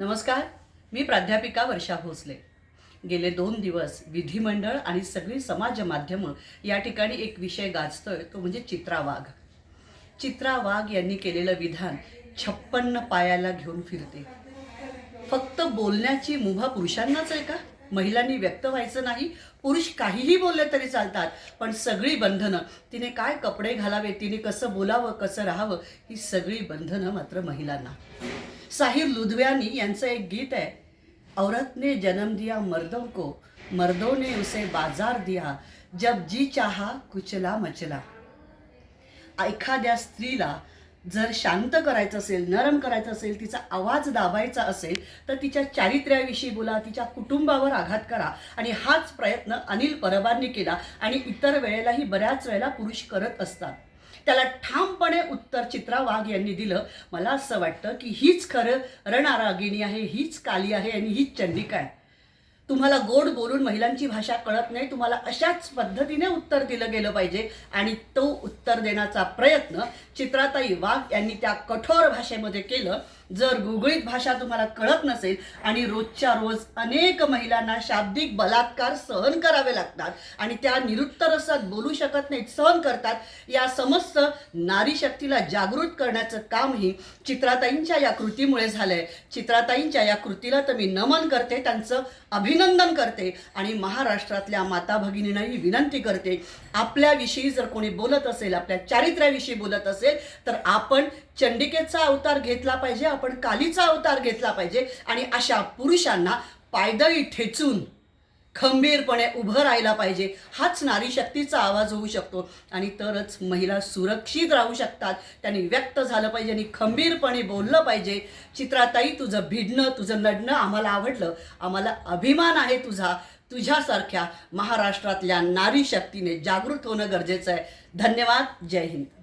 नमस्कार मी प्राध्यापिका वर्षा भोसले. गेले दोन दिवस विधिमंडळ आणि सगळी समाज माध्यमं या ठिकाणी एक विषय गाजतोय तो म्हणजे चित्रा वाघ चित्रा वाघ यांनी केलेलं विधान छप्पन्न पायाला घेऊन फिरते. फक्त बोलण्याची मुभा पुरुषांनाच आहे का? महिलांनी व्यक्त व्हायचं नाही पुरुष काहीही बोलले तरी चालतात पण सगळी बंधनं तिने काय कपडे घालावे तिने कसं बोलावं कसं राहावं ही सगळी बंधनं मात्र महिलांना. साहिर लुधव्यानी यांचं एक गीत आहे. औरत ने जन्म दिया मर्दों को मर्दों ने उसे बाजार दिया जब जी चाहा कुचला मचला. एखाद्या स्त्रीला जर शांत करायचं असेल नरम करायचं असेल तिचा आवाज दाबायचा असेल तर तिच्या चारित्र्याविषयी बोला तिच्या कुटुंबावर आघात करा. आणि हाच प्रयत्न अनिल परबांनी केला आणि इतर वेळेलाही बऱ्याच वेळेला पुरुष करत असतात. त्याला ठामपणे उत्तर चित्रा वाघ यांनी दिलं. मला असं वाटतं की हीच खरं रणरागिणी आहे हीच काली आहे आणि हीच चंडिका आहे. तुम्हाला गोड बोलून महिलांची भाषा कळत नाही. तुम्हाला अशाच पद्धतीने उत्तर दिलं गेलं पाहिजे. आणि तो उत्तर देण्याचा प्रयत्न चित्राताई वाघ यांनी त्या कठोर भाषेमध्ये केलं. जर गुगळीत भाषा तुम्हाला कळत नसेल आणि रोजच्या रोज अनेक महिलांना शाब्दिक बलात्कार सहन करावे लागतात आणि त्या निरुत्तर असत बोलू शकत नाहीत सहन करतात या समस्त नारी शक्तीला जागृत करण्याचं कामही चित्राताईंच्या या कृतीमुळे झालंय. चित्राताईंच्या या कृतीला तर मी नमन करते. त्यांचं अभिनंदन करते आणि महाराष्ट्रातल्या माता भगिनींनाही विनंती करते आपल्याविषयी जर कोणी बोलत असेल आपल्या चारित्र्याविषयी बोलत असेल तर आपण चंडिकेचा अवतार घेतला पाहिजे आपण कालीचा अवतार घेतला पाहिजे आणि अशा पुरुषांना पायदळी ठेचून खंबीरपणे उभं राहायला पाहिजे. हाच नारी शक्तीचा आवाज होऊ शकतो. आणि तरच महिला सुरक्षित राहू शकतात. त्यांनी व्यक्त झालं पाहिजे आणि खंबीरपणे बोललं पाहिजे. चित्राताई तुझं भिडणं तुझं लढणं आम्हाला आवडलं. आम्हाला अभिमान आहे तुझा. तुझ्यासारख्या महाराष्ट्रातल्या नारी शक्तीने जागृत होणं गरजेचं आहे. धन्यवाद. जय हिंद.